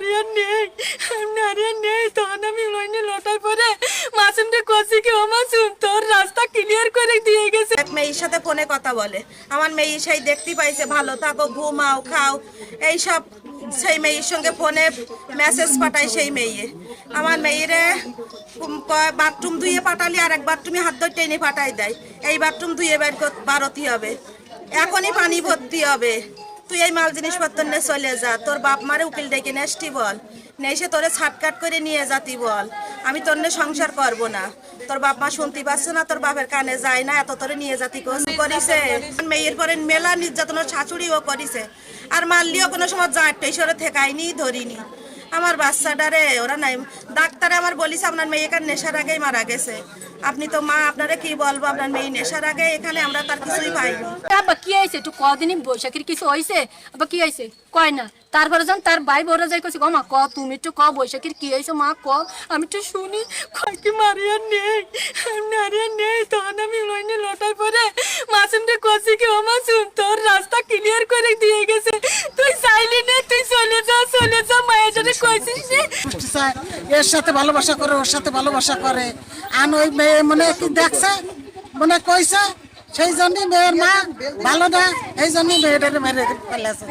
মারিয়া নেই। নারিয়া নেই, তখন আমি লইনে লটাই পরে মাসুমটা কষি কি, ও মাসুম, তোর রাস্তা ক্লিয়ার করে দিয়ে গেছে। এক মেয়ের সাথে ফোনে কথা বলে। আমার মেয়ে সেই দেখতে পাইছে, ভালো থাকো, ঘুমাও, খাও। এইসব সেই মেয়ের সঙ্গে ফোনে মেসেজ পাঠায় সেই মেয়ে। আমার মেয়েরে বাথরুম ধুয়ে পাঠালি, আর এক বাথরুমে হাত ধরে টেনে পাঠাই দেয়। এই বাথরুম ধুয়ে বের বারতি হবে। এখনই পানি ভর্তি হবে। তুই এই মাল জিনিসপত্র নিয়ে চলে যা। তোর বাপ মারে উকিল ডেকে নেসটি বল। নেসে তোরে ছাটকাট করে নিয়ে যাতি বল। আমি তোর সংসার করব না। তোর বাপ মা শুনতে পাচ্ছে না তোর বাপের কানে যায় না এত তোরে নিয়ে যাতি করিছে। মেয়ের পরে মেলা নির্যাতনের শাশুড়িও করিছে। আর মারলিও কোনো সময় জাঁট ঈশ্বরে থেকাইনি ধরিনি। আমার বাচ্চাটারে, ওরা নাই। ডাক্তারে আমার বলিস আপনার মেয়ে এখানে নেশার আগেই মারা গেছে। আপনি তো মা, আপনারে কি বলব? আপনার মেয়ে নেশার আগে এখানে আমরা তার কিছুই পাইনি কি হয়েছে? একটু কদিনই বৈশাখীর কিছু হয়েছে? আবার কি হয়েছে? কয় না। তারপরে যখন তার ভাই বড় যাই কছি ক মা, ক, তুমি একটু ক, বৈশাখীর কি হয়েছে? মা, ক। আমি একটু শুনি, কয় কি, মারিয়া নেই নারিয়া নেই। তখন আমি লইনে লটাই পরে মাসুমটা কষি কি, ও মাসুম, তোর রাস্তা ক্লিয়ার করে দিয়ে গেছে। এর সাথে ভালোবাসা করে, ওর সাথে ভালোবাসা করে। আর ওই মেয়ে মনে কি দেখছে? মনে কইছে, সেই জন্যই মেয়ের মা ভালো না, এই জন্যই মেয়েটাকে মেরে ফেলেছে।